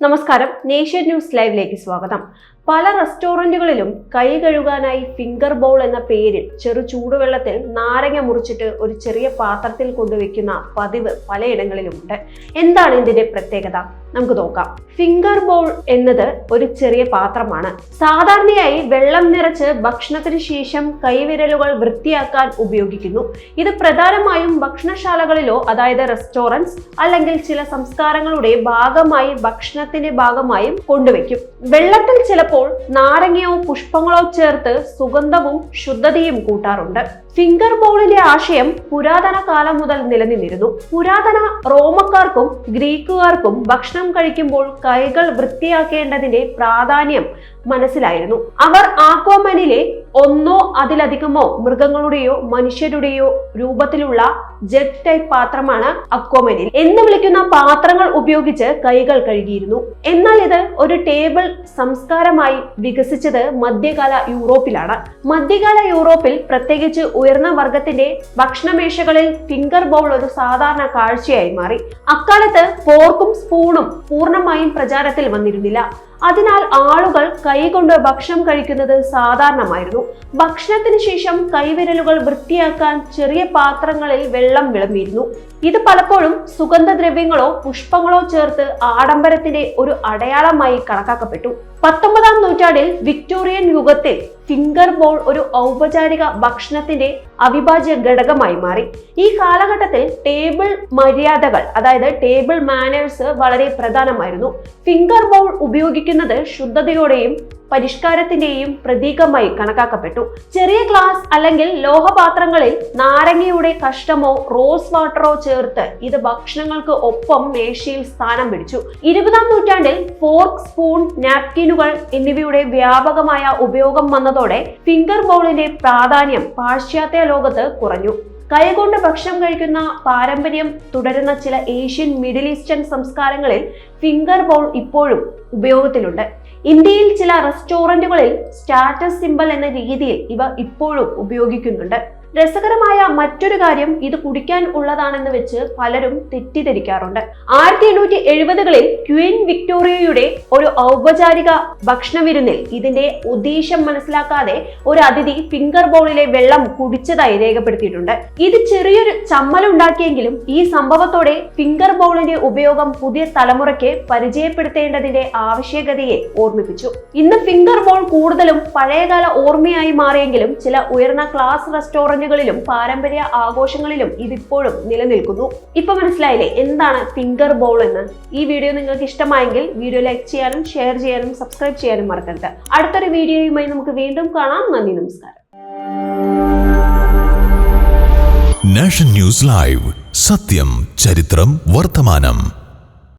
നമസ്കാരം. Nation news ലൈവിലേക്ക് സ്വാഗതം. പല റെസ്റ്റോറന്റുകളിലും കൈ കഴുകാനായി ഫിംഗർ ബൗൾ എന്ന പേരിൽ ചെറു ചൂടുവെള്ളത്തിൽ നാരങ്ങ മുറിച്ചിട്ട് ഒരു ചെറിയ പാത്രത്തിൽ കൊണ്ടുവയ്ക്കുന്ന പതിവ് പലയിടങ്ങളിലുമുണ്ട്. എന്താണ് ഇതിന്റെ പ്രത്യേകത? നമുക്ക് നോക്കാം. ഫിംഗർ ബൗൾ എന്നത് ഒരു ചെറിയ പാത്രമാണ്. സാധാരണയായി വെള്ളം നിറച്ച് ഭക്ഷണത്തിന് ശേഷം കൈവിരലുകൾ വൃത്തിയാക്കാൻ ഉപയോഗിക്കുന്നു. ഇത് പ്രധാനമായും ഭക്ഷണശാലകളിലോ അതായത് റെസ്റ്റോറന്റ്സ് അല്ലെങ്കിൽ ചില സംസ്കാരങ്ങളുടെ ഭാഗമായി ഭക്ഷണത്തിന്റെ ഭാഗമായും കൊണ്ടുവയ്ക്കും. വെള്ളത്തിൽ ചിലപ്പോൾ നാരങ്ങയോ പുഷ്പങ്ങളോ ചേർത്ത് സുഗന്ധവും ശുദ്ധതയും കൂട്ടാറുണ്ട്. ഫിംഗർ ബോളിന്റെ ആശയം പുരാതന കാലം മുതൽ നിലനിന്നിരുന്നു. പുരാതന റോമക്കാർക്കും ഗ്രീക്കുകാർക്കും ഭക്ഷണം കഴിക്കുമ്പോൾ കൈകൾ വൃത്തിയാക്കേണ്ടതിന്റെ പ്രാധാന്യം മനസ്സിലായിരുന്നു. അവർ ആക്വാമനിലെ ഒന്നോ അതിലധികമോ മൃഗങ്ങളുടെയോ മനുഷ്യരുടെയോ രൂപത്തിലുള്ള ജെറ്റ് ടൈപ്പ് പാത്രമാണ് അക്കോമനിൽ. എന്ന് വിളിക്കുന്ന പാത്രങ്ങൾ ഉപയോഗിച്ച് കൈകൾ കഴുകിയിരുന്നു. എന്നാൽ ഇത് ഒരു ടേബിൾ സംസ്കാരമായി വികസിച്ചത് മധ്യകാല യൂറോപ്പിലാണ്. മധ്യകാല യൂറോപ്പിൽ പ്രത്യേകിച്ച് ഉയർന്ന വർഗത്തിന്റെ ഭക്ഷണമേശകളിൽ ഫിംഗർ ബൗൾ ഒരു സാധാരണ കാഴ്ചയായി മാറി. അക്കാലത്ത് ഫോർക്കും സ്പൂണും പൂർണമായും പ്രചാരത്തിൽ വന്നിരുന്നില്ല. അതിനാൽ ആളുകൾ കൈകൊണ്ട് ഭക്ഷണം കഴിക്കുന്നത് സാധാരണമായിരുന്നു. ഭക്ഷണത്തിന് ശേഷം കൈവിരലുകൾ വൃത്തിയാക്കാൻ ചെറിയ പാത്രങ്ങളിൽ വെള്ളം വിളമ്പിയിരുന്നു. ഇത് പലപ്പോഴും സുഗന്ധദ്രവ്യങ്ങളോ പുഷ്പങ്ങളോ ചേർത്ത് ആഡംബരത്തിന്റെ ഒരു അടയാളമായി കണക്കാക്കപ്പെട്ടു. പത്തൊമ്പതാം നൂറ്റാണ്ടിൽ വിക്ടോറിയൻ യുഗത്തിൽ ഫിംഗർ ബോൾ ഒരു ഔപചാരിക ഭക്ഷണത്തിന്റെ അവിഭാജ്യ ഘടകമായി മാറി. ഈ കാലഘട്ടത്തിൽ ടേബിൾ മര്യാദകൾ അതായത് ടേബിൾ മാനേഴ്സ് വളരെ പ്രധാനമായിരുന്നു. ഫിംഗർ ബൗൾ ഉപയോഗിക്കുന്നത് ശുദ്ധതയോടെയും പരിഷ്കാരത്തിന്റെയും പ്രതീകമായി കണക്കാക്കപ്പെട്ടു. ചെറിയ ഗ്ലാസ് അല്ലെങ്കിൽ ലോഹപാത്രങ്ങളിൽ നാരങ്ങയുടെ കഷ്ടമോ റോസ് വാട്ടറോ ചേർത്ത് ഇത് ഭക്ഷണങ്ങൾക്ക് ഒപ്പം മേശയിൽ സ്ഥാനം പിടിച്ചു. ഇരുപതാം നൂറ്റാണ്ടിൽ ഫോർക്ക് സ്പൂൺ നാപ്കിനുകൾ എന്നിവയുടെ വ്യാപകമായ ഉപയോഗം വന്നതോടെ ഫിംഗർ ബോളിന്റെ പ്രാധാന്യം പാശ്ചാത്യ ലോകത്ത് കുറഞ്ഞു. കൈകൊണ്ട് ഭക്ഷണം കഴിക്കുന്ന പാരമ്പര്യം തുടരുന്ന ചില ഏഷ്യൻ മിഡിൽ ഈസ്റ്റേൺ സംസ്കാരങ്ങളിൽ ഫിംഗർ ബോൾ ഇപ്പോഴും ഉപയോഗത്തിലുണ്ട്. ഇന്ത്യയിൽ ചില റെസ്റ്റോറന്റുകളിൽ സ്റ്റാറ്റസ് സിമ്പൽ എന്ന രീതിയിൽ ഇവ ഇപ്പോഴും ഉപയോഗിക്കുന്നുണ്ട്. രസകരമായ മറ്റൊരു കാര്യം ഇത് കുടിക്കാൻ ഉള്ളതാണെന്ന് വെച്ച് പലരും തെറ്റിദ്ധരിക്കാറുണ്ട്. ആയിരത്തി എണ്ണൂറ്റി എഴുപതുകളിൽ ക്വീൻ വിക്ടോറിയയുടെ ഒരു ഔപചാരിക ഭക്ഷണ വിരുന്നിൽ ഇതിന്റെ ഉദ്ദേശം മനസ്സിലാക്കാതെ ഒരു അതിഥി ഫിംഗർ ബോളിലെ വെള്ളം കുടിച്ചതായി രേഖപ്പെടുത്തിയിട്ടുണ്ട്. ഇത് ചെറിയൊരു ചമ്മലുണ്ടാക്കിയെങ്കിലും ഈ സംഭവത്തോടെ ഫിംഗർ ബോളിന്റെ ഉപയോഗം പുതിയ തലമുറയ്ക്ക് പരിചയപ്പെടുത്തേണ്ടതിന്റെ ആവശ്യകതയെ ഓർമ്മിപ്പിച്ചു. ഇന്ന് ഫിംഗർ ബോൾ കൂടുതലും പഴയകാല ഓർമ്മയായി മാറിയെങ്കിലും ചില ഉയർന്ന ക്ലാസ് റെസ്റ്റോറന്റുകളിലും പാരമ്പര്യ ആഘോഷങ്ങളിലും ഇതിപ്പോഴും നിലനിൽക്കുന്നു. ഇപ്പൊ മനസ്സിലായില്ലേ എന്താണ് ഫിംഗർ ബോൾ എന്ന്? ഈ വീഡിയോ നിങ്ങൾക്ക് ഇഷ്ടമായെങ്കിൽ വീഡിയോ ലൈക്ക് ചെയ്യാനും ഷെയർ ചെയ്യാനും സബ്സ്ക്രൈബ് ചെയ്യാനും മറക്കരുത്. അടുത്തൊരു വീഡിയോയുമായി നമുക്ക് വീണ്ടും കാണാം. നന്ദി നമസ്കാരം. നാഷൻ ന്യൂസ് ലൈവ് സത്യം ചരിത്രം വർത്തമാനം.